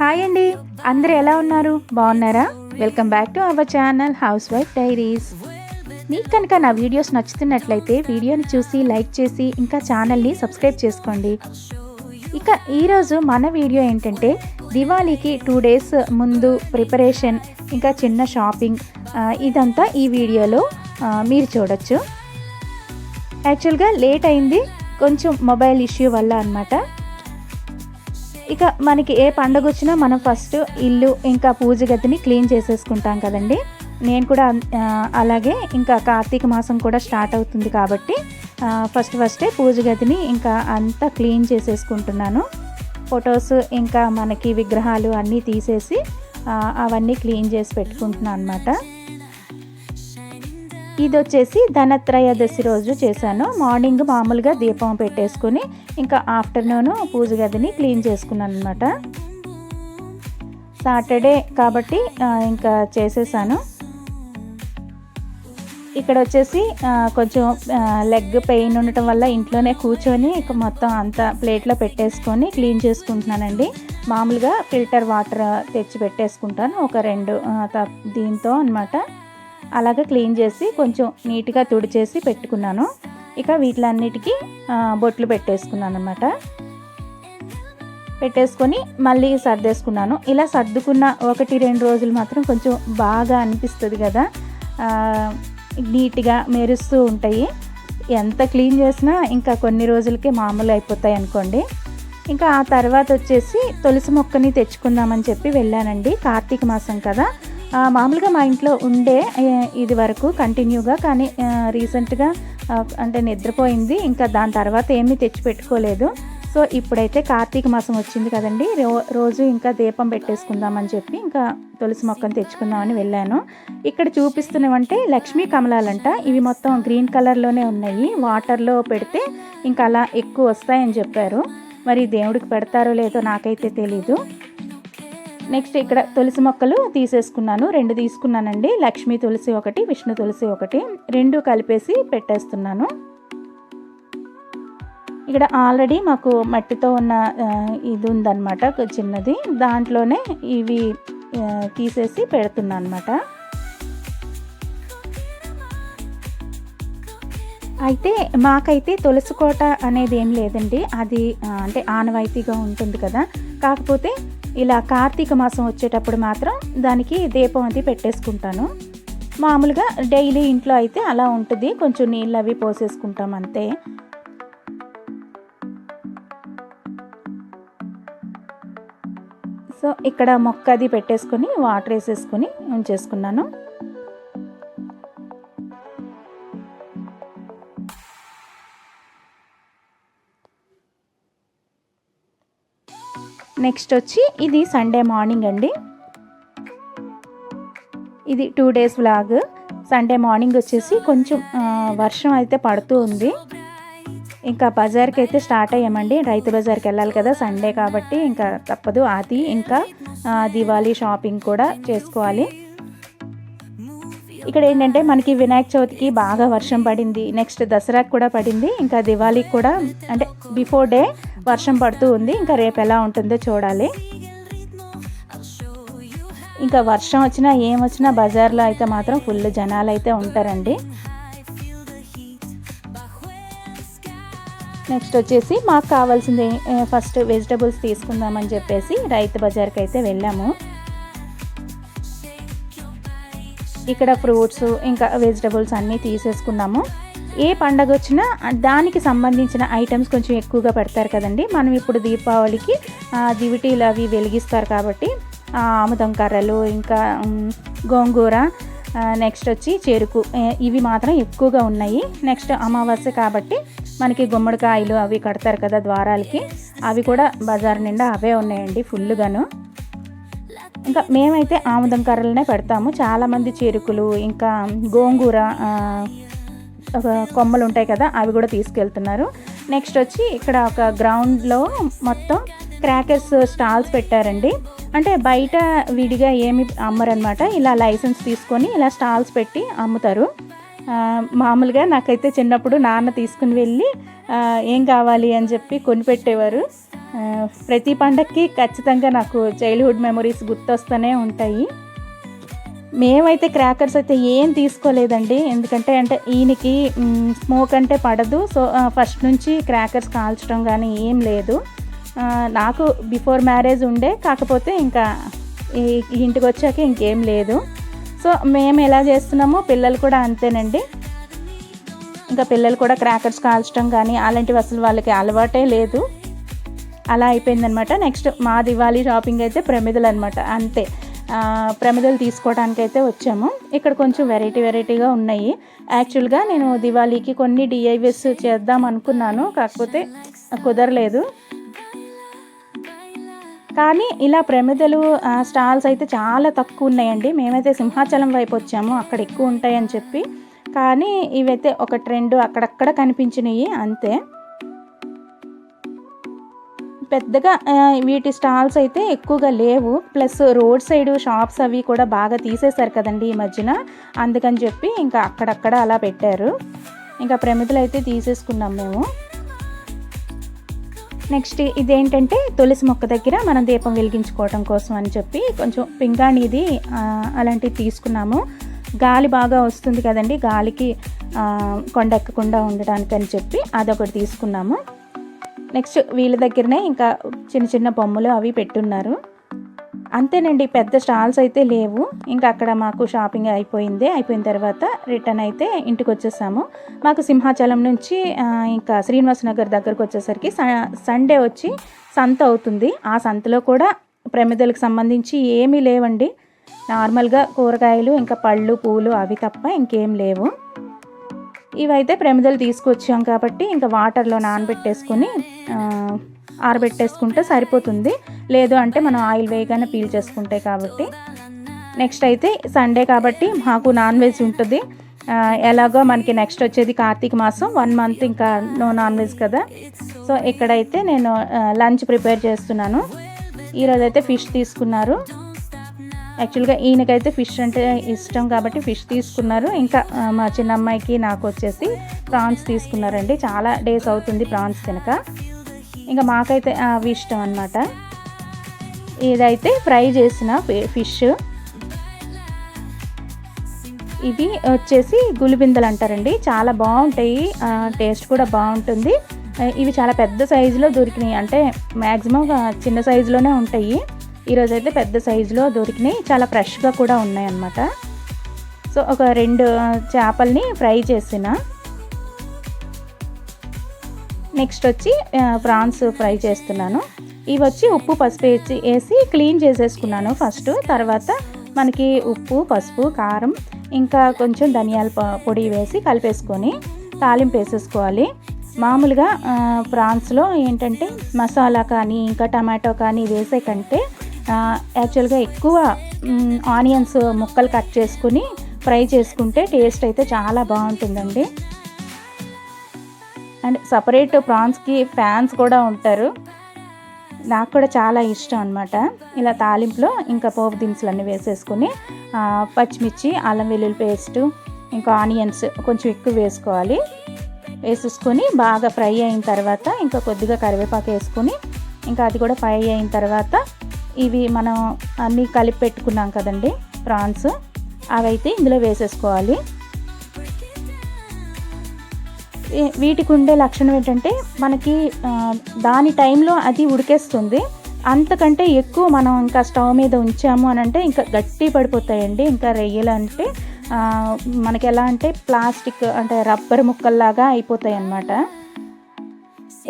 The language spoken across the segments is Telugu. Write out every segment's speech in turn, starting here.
హాయ్ అండి. అందరు ఎలా ఉన్నారు? బాగున్నారా? Welcome back to our channel housewife diaries మీకు కనుక నా వీడియోస్ నచ్చుతున్నట్లయితే వీడియోని చూసి లైక్ చేసి ఇంకా ఛానల్ని సబ్స్క్రైబ్ చేసుకోండి. ఇక ఈరోజు మన వీడియో ఏంటంటే దివాళీకి టూ డేస్ ముందు ప్రిపరేషన్ ఇంకా చిన్న షాపింగ్ ఇదంతా ఈ వీడియోలో మీరు చూడొచ్చు. యాక్చువల్గా లేట్ అయింది కొంచెం మొబైల్ ఇష్యూ వల్ల అన్నమాట. ఇక మనకి ఏ పండగ వచ్చినా మనం ఫస్ట్ ఇల్లు ఇంకా పూజ గదిని క్లీన్ చేసేసుకుంటాం కదండి. నేను కూడా అలాగే ఇంకా కార్తీక మాసం కూడా స్టార్ట్ అవుతుంది కాబట్టి ఫస్ట్ ఫస్టే పూజ గదిని ఇంకా అంతా క్లీన్ చేసేసుకుంటున్నాను. ఫొటోస్ ఇంకా మనకి విగ్రహాలు అన్నీ తీసేసి అవన్నీ క్లీన్ చేసి పెట్టుకుంటున్నాను అనమాట ఇది వచ్చేసి ధనత్రయోదశి రోజు చేశాను. మార్నింగ్ మామూలుగా దీపం పెట్టేసుకుని ఇంకా ఆఫ్టర్నూన్ పూజ గదిని క్లీన్ చేసుకున్నాను అనమాట సాటర్డే కాబట్టి ఇంకా చేసేసాను. ఇక్కడ వచ్చేసి కొంచెం లెగ్ పెయిన్ ఉండటం వల్ల ఇంట్లోనే కూర్చొని ఇక మొత్తం అంతా ప్లేట్లో పెట్టేసుకొని క్లీన్ చేసుకుంటున్నానండి. మామూలుగా ఫిల్టర్ వాటర్ తెచ్చి పెట్టేసుకుంటాను. ఒక రెండు దీంతో అనమాట అలాగే క్లీన్ చేసి కొంచెం నీట్గా తుడిచేసి పెట్టుకున్నాను. ఇక వీటిలన్నిటికీ బొట్లు పెట్టేసుకున్నాను అనమాట పెట్టేసుకొని మళ్ళీ సర్దేసుకున్నాను. ఇలా సర్దుకున్న ఒకటి రెండు రోజులు మాత్రం కొంచెం బాగా అనిపిస్తుంది కదా. నీట్గా మెరుస్తూ ఉంటాయి. ఎంత క్లీన్ చేసినా ఇంకా కొన్ని రోజులకే మామూలు అయిపోతాయి అనుకోండి. ఇంకా ఆ తర్వాత వచ్చేసి తులసి మొక్కని తెచ్చుకుందామని చెప్పి వెళ్ళానండి. కార్తీక మాసం కదా. మామూలుగా మా ఇంట్లో ఉండే ఇది వరకు కంటిన్యూగా కానీ రీసెంట్గా అంటే నిద్రపోయింది. ఇంకా దాని తర్వాత ఏమీ తెచ్చి పెట్టుకోలేదు సో ఇప్పుడైతే కార్తీక మాసం వచ్చింది కదండి. రో రోజు ఇంకా దీపం పెట్టేసుకుందామని చెప్పి ఇంకా తులసి మొక్కను తెచ్చుకుందామని వెళ్ళాను. ఇక్కడ చూపిస్తున్నవంటే లక్ష్మీ కమలాలంట. ఇవి మొత్తం గ్రీన్ కలర్లోనే ఉన్నాయి. వాటర్లో పెడితే ఇంకా అలా ఎక్కువ వస్తాయని చెప్పారు. మరి దేవుడికి పెడతారో లేదో నాకైతే తెలీదు. నెక్స్ట్ ఇక్కడ తులసి మొక్కలు తీసేసుకున్నాను. రెండు తీసుకున్నానండి. లక్ష్మీ తులసి ఒకటి విష్ణు తులసి ఒకటి. రెండు కలిపేసి పెట్టేస్తున్నాను. ఇక్కడ ఆల్రెడీ మాకు మట్టితో ఉన్న ఇది ఉందన్నమాట చిన్నది. దాంట్లోనే ఇవి తీసేసి పెడుతున్నాను అనమాట అయితే మాకైతే తులసి కోట అనేది ఏం లేదండి. అది అంటే ఆనవాయితీగా ఉంటుంది కదా. కాకపోతే ఇలా కార్తీక మాసం వచ్చేటప్పుడు మాత్రం దానికి దీపం అది పెట్టేసుకుంటాను. మామూలుగా డైలీ ఇంట్లో అయితే అలా ఉంటుంది. కొంచెం నీళ్ళు అవి పోసేసుకుంటాం అంతే. సో ఇక్కడ మొక్క అది పెట్టేసుకొని వాటర్ వేసేసుకొని ఉంచేసుకున్నాను. నెక్స్ట్ వచ్చి ఇది సండే మార్నింగ్ అండి. ఇది two days vlog Sunday morning వచ్చేసి కొంచెం వర్షం అయితే పడుతూ ఉంది. ఇంకా బజార్కి అయితే స్టార్ట్ అయ్యామండి. రైతు బజార్కి వెళ్ళాలి కదా సండే కాబట్టి ఇంకా తప్పదు. అది ఇంకా దివాళీ షాపింగ్ కూడా చేసుకోవాలి. ఇక్కడ ఏంటంటే మనకి వినాయక చవితికి బాగా వర్షం పడింది. నెక్స్ట్ దసరాకి కూడా పడింది. ఇంకా దివాళీకి కూడా అంటే బిఫోర్ డే వర్షం పడుతూ ఉంది. ఇంకా రేపు ఎలా ఉంటుందో చూడాలి. ఇంకా వర్షం వచ్చినా ఏం వచ్చినా బజార్లో అయితే మాత్రం ఫుల్ జనాలు అయితే ఉంటారండి. నెక్స్ట్ వచ్చేసి మాకు కావాల్సింది ఫస్ట్ వెజిటబుల్స్ తీసుకుందామని చెప్పేసి రైతు బజార్కి అయితే వెళ్ళాము. ఇక్కడ ఫ్రూట్స్ ఇంకా వెజిటబుల్స్ అన్నీ తీసేసుకున్నాము. ఏ పండగ వచ్చినా దానికి సంబంధించిన ఐటమ్స్ కొంచెం ఎక్కువగా పెడతారు కదండి. మనం ఇప్పుడు దీపావళికి దివిటీలు అవి వెలిగిస్తారు కాబట్టి ఆముదం కర్రలు ఇంకా గోంగూర నెక్స్ట్ వచ్చి చెరుకు ఇవి మాత్రం ఎక్కువగా ఉన్నాయి. నెక్స్ట్ అమావాస్య కాబట్టి మనకి గుమ్మడికాయలు అవి కడతారు కదా ద్వారాలకి. అవి కూడా బజార్ నిండా అవే ఉన్నాయండి ఫుల్గాను ఇంకా మేమైతే ఆముదం కర్రలనే పెడతాము. చాలామంది చెరుకులు ఇంకా గోంగూర కొమ్మలు ఉంటాయి కదా అవి కూడా తీసుకెళ్తున్నారు. నెక్స్ట్ వచ్చి ఇక్కడ ఒక గ్రౌండ్లో మొత్తం క్రాకర్స్ స్టాల్స్ పెట్టారండి. అంటే బయట విడిగా ఏమి అమ్మరనమాట ఇలా లైసెన్స్ తీసుకొని ఇలా స్టాల్స్ పెట్టి అమ్ముతారు. మామూలుగా నాకైతే చిన్నప్పుడు నాన్న తీసుకుని వెళ్ళి ఏం కావాలి? అని చెప్పి కొనిపెట్టేవారు. ప్రతి పండక్కి ఖచ్చితంగా నాకు చైల్డ్హుడ్ మెమరీస్ గుర్తొస్తూనే ఉంటాయి. మేమైతే క్రాకర్స్ అయితే ఏం తీసుకోలేదండి. ఎందుకంటే అంటే ఈయనకి స్మోక్ అంటే పడదు. సో ఫస్ట్ నుంచి క్రాకర్స్ కాల్చడం కానీ ఏం లేదు. నాకు బిఫోర్ మ్యారేజ్ ఉండే. కాకపోతే ఇంకా ఈ ఇంటికి వచ్చాక ఇంకేం లేదు. సో మేము ఎలా చేస్తున్నామో పిల్లలు కూడా అంతేనండి. ఇంకా పిల్లలు కూడా క్రాకర్స్ కాల్చడం కానీ అలాంటివి అసలు వాళ్ళకి అలవాటే లేదు. అలా అయిపోయిందనమాట. నెక్స్ట్ మా దివాళీ షాపింగ్ అయితే ప్రమిదలు అనమాట అంతే. ప్రమిదలు తీసుకోవడానికి అయితే వచ్చాము. ఇక్కడ కొంచెం వెరైటీ వెరైటీగా ఉన్నాయి. యాక్చువల్గా నేను దివాళీకి కొన్ని డిఐవిఎస్ చేద్దాం అనుకున్నాను. కాకపోతే కుదరలేదు. కానీ ఇలా ప్రమిదలు స్టాల్స్ అయితే చాలా తక్కువ ఉన్నాయండి. మేమైతే సింహాచలం వైపు వచ్చాము. అక్కడ ఎక్కువ ఉంటాయని చెప్పి. కానీ ఇవైతే ఒక ట్రెండ్ అక్కడక్కడ కనిపించినాయి. అంతే. పెద్దగా వీటి స్టాల్స్ అయితే ఎక్కువగా లేవు. ప్లస్ రోడ్ సైడ్ షాప్స్ అవి కూడా బాగా తీసేశారు కదండి ఈ మధ్యన. అందుకని చెప్పి ఇంకా అక్కడక్కడ అలా పెట్టారు. ఇంకా ప్రమిదలు అయితే తీసేసుకున్నాం మేము. నెక్స్ట్ ఇదేంటంటే తులసి మొక్క దగ్గర మనం దీపం వెలిగించుకోవటం కోసం అని చెప్పి కొంచెం పింగాణిది అలాంటివి తీసుకున్నాము. గాలి బాగా వస్తుంది కదండి గాలికి కొండెక్కకుండా ఉండడానికి అని చెప్పి అదొకటి తీసుకున్నాము. నెక్స్ట్ వీళ్ళ దగ్గరనే ఇంకా చిన్న చిన్న బొమ్మలు అవి పెట్టున్నారు. అంతేనండి పెద్ద స్టాల్స్ అయితే లేవు. ఇంకా అక్కడ మాకు షాపింగ్ అయిపోయింది. అయిపోయిన తర్వాత రిటర్న్ అయితే ఇంటికి వచ్చేసాము. మాకు సింహాచలం నుంచి ఇంకా శ్రీనివాస నగర్ దగ్గరకు వచ్చేసరికి స- సండే వచ్చి సంత అవుతుంది. ఆ సంతలో కూడా ప్రమిదలకు సంబంధించి ఏమీ లేవండి. నార్మల్గా కూరగాయలు ఇంకా పళ్ళు పూలు అవి తప్ప ఇంకేం లేవు. ఇవైతే ప్రమిదలు తీసుకొచ్చాం కాబట్టి ఇంకా వాటర్లో నానబెట్టేసుకొని ఆరబెట్టేసుకుంటే సరిపోతుంది. లేదు అంటే మనం ఆయిల్ వేయగానే పీల్ చేసుకుంటే కాబట్టి. నెక్స్ట్ అయితే సండే కాబట్టి మాకు నాన్ వెజ్ ఉంటుంది. ఎలాగో మనకి నెక్స్ట్ వచ్చేది కార్తీక మాసం. వన్ మంత్ ఇంకా నో నాన్ వెజ్ కదా. సో ఇక్కడైతే నేను లంచ్ ప్రిపేర్ చేస్తున్నాను. ఈరోజు అయితే ఫిష్ తీసుకున్నారు. యాక్చువల్గా ఈయనకైతే ఫిష్ అంటే ఇష్టం కాబట్టి ఫిష్ తీసుకున్నారు. ఇంకా మా చిన్న అమ్మాయికి నాకు వచ్చేసి ప్రాన్స్ తీసుకున్నారండి. చాలా డేస్ అవుతుంది ప్రాన్స్ తినక. ఇంకా మాకైతే అవి ఇష్టం అనమాట ఇదైతే ఫ్రై చేసిన ఫిష్ ఇవి వచ్చేసి గులిబిందలు అంటారండి చాలా బాగుంటాయి. టేస్ట్ కూడా బాగుంటుంది. ఇవి చాలా పెద్ద సైజులో దొరికినాయి. అంటే మ్యాక్సిమం చిన్న సైజులోనే ఉంటాయి. ఈరోజు అయితే పెద్ద సైజులో దొరికినాయి. చాలా ఫ్రెష్గా కూడా ఉన్నాయి అన్నమాట సో ఒక రెండు చేపల్ని ఫ్రై చేసిన. నెక్స్ట్ వచ్చి ప్రాన్స్ ఫ్రై చేస్తున్నాను. ఇవి వచ్చి ఉప్పు పసుపు వేసి వేసి క్లీన్ చేసేసుకున్నాను ఫస్ట్. తర్వాత మనకి ఉప్పు పసుపు కారం ఇంకా కొంచెం ధనియాల పొడి వేసి కలిపేసుకొని తాలింపు వేసేసుకోవాలి. మామూలుగా ప్రాన్స్లో ఏంటంటే మసాలా కానీ ఇంకా టమాటో కానీ వేసే కంటే యాక్చువల్గా ఎక్కువ ఆనియన్స్ ముక్కలు కట్ చేసుకుని ఫ్రై చేసుకుంటే టేస్ట్ అయితే చాలా బాగుంటుందండి. అండ్ సపరేట్ ప్రాన్స్కి ఫ్యాన్స్ కూడా ఉంటారు. నాకు కూడా చాలా ఇష్టం అనమాట ఇలా తాలింపులో ఇంకా పోపు దినుసులు అన్నీ వేసేసుకొని పచ్చిమిర్చి అల్లం వెల్లుల్లి పేస్టు ఇంకా ఆనియన్స్ కొంచెం ఎక్కువ వేసుకోవాలి. వేసేసుకొని బాగా ఫ్రై అయిన తర్వాత ఇంకా కొద్దిగా కరివేపాకు వేసుకొని ఇంకా అది కూడా ఫ్రై అయిన తర్వాత ఇవి మనం అన్నీ కలిపి పెట్టుకున్నాం కదండి ప్రాన్స్. అవైతే ఇందులో వేసేసుకోవాలి. వీటికి ఉండే లక్షణం ఏంటంటే మనకి దాని టైంలో అది ఉడికేస్తుంది. అంతకంటే ఎక్కువ మనం ఇంకా స్టవ్ మీద ఉంచాము అని అంటే ఇంకా గట్టి పడిపోతాయండి. ఇంకా రొయ్యలు అంటే మనకి ఎలా అంటే ప్లాస్టిక్ అంటే రబ్బర్ ముక్కల్లాగా అయిపోతాయి అన్నమాట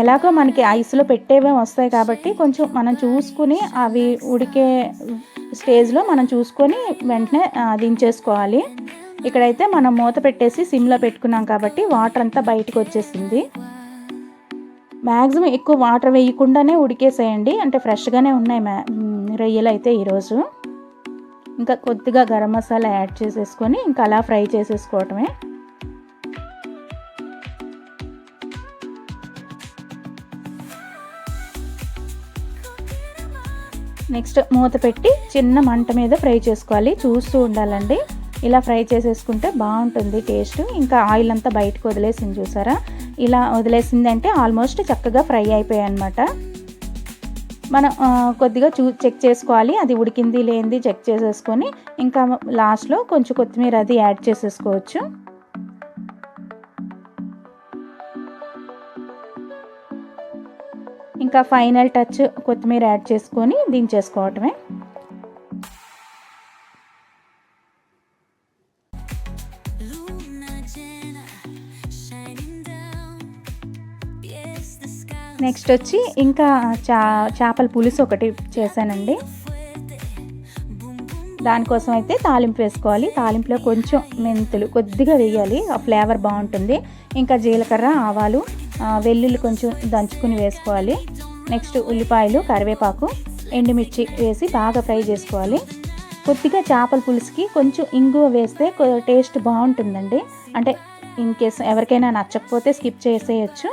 ఎలాగో మనకి ఐస్లో పెట్టేవే వస్తాయి కాబట్టి కొంచెం మనం చూసుకుని అవి ఉడికే స్టేజ్లో మనం చూసుకొని వెంటనే దించేసుకోవాలి. ఇక్కడైతే మనం మూత పెట్టేసి సిమ్లో పెట్టుకున్నాం కాబట్టి వాటర్ అంతా బయటకు వచ్చేసింది. మ్యాక్సిమం ఎక్కువ వాటర్ వేయకుండానే ఉడికేసేయండి. అంటే ఫ్రెష్గానే ఉన్నాయి మ్యా రొయ్యలు అయితే ఈరోజు. ఇంకా కొద్దిగా గరం మసాలా యాడ్ చేసేసుకొని ఇంకా అలా ఫ్రై చేసేసుకోవటమే. నెక్స్ట్ మూత పెట్టి చిన్న మంట మీద ఫ్రై చేసుకోవాలి. చూస్తూ ఉండాలండి. ఇలా ఫ్రై చేసేసుకుంటే బాగుంటుంది టేస్ట్. ఇంకా ఆయిల్ అంతా బయటకు వదిలేసింది చూసారా? ఇలా వదిలేసింది అంటే ఆల్మోస్ట్ చక్కగా ఫ్రై అయిపోయాయి అనమాట మనం కొద్దిగా చూ చెక్ చేసుకోవాలి. అది ఉడికింది లేనిది చెక్ చేసేసుకొని ఇంకా లాస్ట్లో కొంచెం కొత్తిమీర అది యాడ్ చేసేసుకోవచ్చు. ఇంకా ఫైనల్ టచ్ కొత్తిమీర యాడ్ చేసుకొని దించేసుకోవటమే. నెక్స్ట్ వచ్చి ఇంకా చా చేపల పులుసు ఒకటి చేశానండి. దానికోసం అయితే తాలింపు వేసుకోవాలి. తాలింపులో కొంచెం మెంతులు కొద్దిగా వేయాలి. ఆ ఫ్లేవర్ బాగుంటుంది. ఇంకా జీలకర్ర ఆవాలు వెల్లుల్లి కొంచెం దంచుకుని వేసుకోవాలి. నెక్స్ట్ ఉల్లిపాయలు కరివేపాకు ఎండుమిర్చి వేసి బాగా ఫ్రై చేసుకోవాలి. కొద్దిగా చేపల పులుసుకి కొంచెం ఇంగువ వేస్తే టేస్ట్ బాగుంటుందండి. అంటే ఇన్ కేస్ ఎవరికైనా నచ్చకపోతే స్కిప్ చేసేయచ్చు.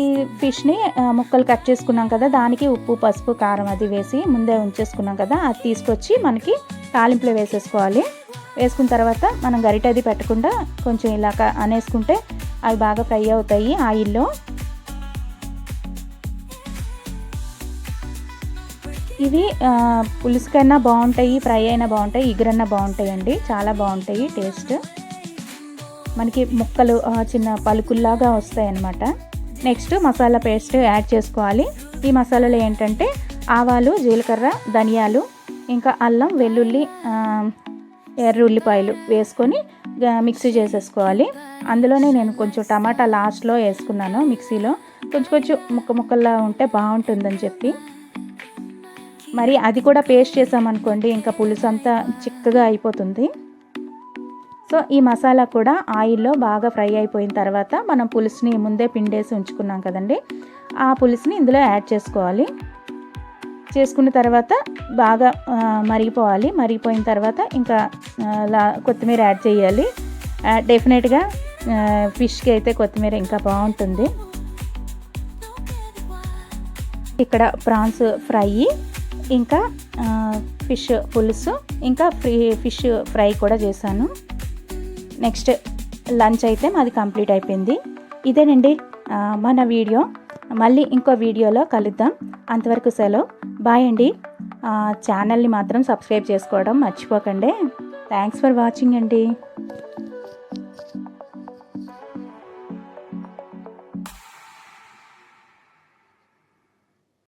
ఈ ఫిష్ని ముక్కలు కట్ చేసుకున్నాం కదా దానికి ఉప్పు పసుపు కారం అది వేసి ముందే ఉంచేసుకున్నాం కదా అది తీసుకొచ్చి మనకి తాలింపులో వేసేసుకోవాలి. వేసుకున్న తర్వాత మనం గరిట అది పెట్టకుండా కొంచెం ఇలాగ అనేసుకుంటే అవి బాగా ఫ్రై అవుతాయి ఆయిల్లో. ఇవి పులుసుకైనా పులుసు కన్నా బాగుంటాయి ఫ్రై అయినా బాగుంటాయి ఇగురన్నా బాగుంటాయండి. చాలా బాగుంటాయి టేస్ట్. మనకి ముక్కలు చిన్న పలుకుల్లాగా వస్తాయి అన్నమాట నెక్స్ట్ మసాలా పేస్ట్ యాడ్ చేసుకోవాలి. ఈ మసాలాలు ఏంటంటే ఆవాలు జీలకర్ర ధనియాలు ఇంకా అల్లం వెల్లుల్లి ఎర్ర ఉల్లిపాయలు వేసుకొని మిక్సీ చేసేసుకోవాలి. అందులోనే నేను కొంచెం టమాటా లాస్ట్లో వేసుకున్నాను మిక్సీలో. కొంచెం కొంచెం ముక్క ముక్కల్లా ఉంటే బాగుంటుందని చెప్పి. మరి అది కూడా పేస్ట్ చేసామనుకోండి ఇంకా పులుసు అంతా చిక్కగా అయిపోతుంది. సో ఈ మసాలా కూడా ఆయిల్లో బాగా ఫ్రై అయిపోయిన తర్వాత మనం పులుసుని ముందే పిండేసి ఉంచుకున్నాం కదండి. ఆ పులుసుని ఇందులో యాడ్ చేసుకోవాలి. చేసుకున్న తర్వాత బాగా మరిగిపోవాలి. మరిగిపోయిన తర్వాత ఇంకా కొత్తిమీర యాడ్ చేయాలి. డెఫినెట్గా ఫిష్కి అయితే కొత్తిమీర ఇంకా బాగుంటుంది. ఇక్కడ ప్రాన్స్ ఫ్రై ఇంకా ఫిష్ పులుసు ఇంకా ఫ్రీ ఫిష్ ఫ్రై కూడా చేశాను. నెక్స్ట్ లంచ్ అయితే మాది కంప్లీట్ అయిపోయింది. ఇదేనండి మన వీడియో. మళ్ళీ ఇంకో వీడియోలో కలుద్దాం. అంతవరకు సెలవు. బాయ్ అండి. ఛానల్ని మాత్రం సబ్స్క్రైబ్ చేసుకోవడం మర్చిపోకండి. థ్యాంక్స్ ఫర్ వాచింగ్ అండి.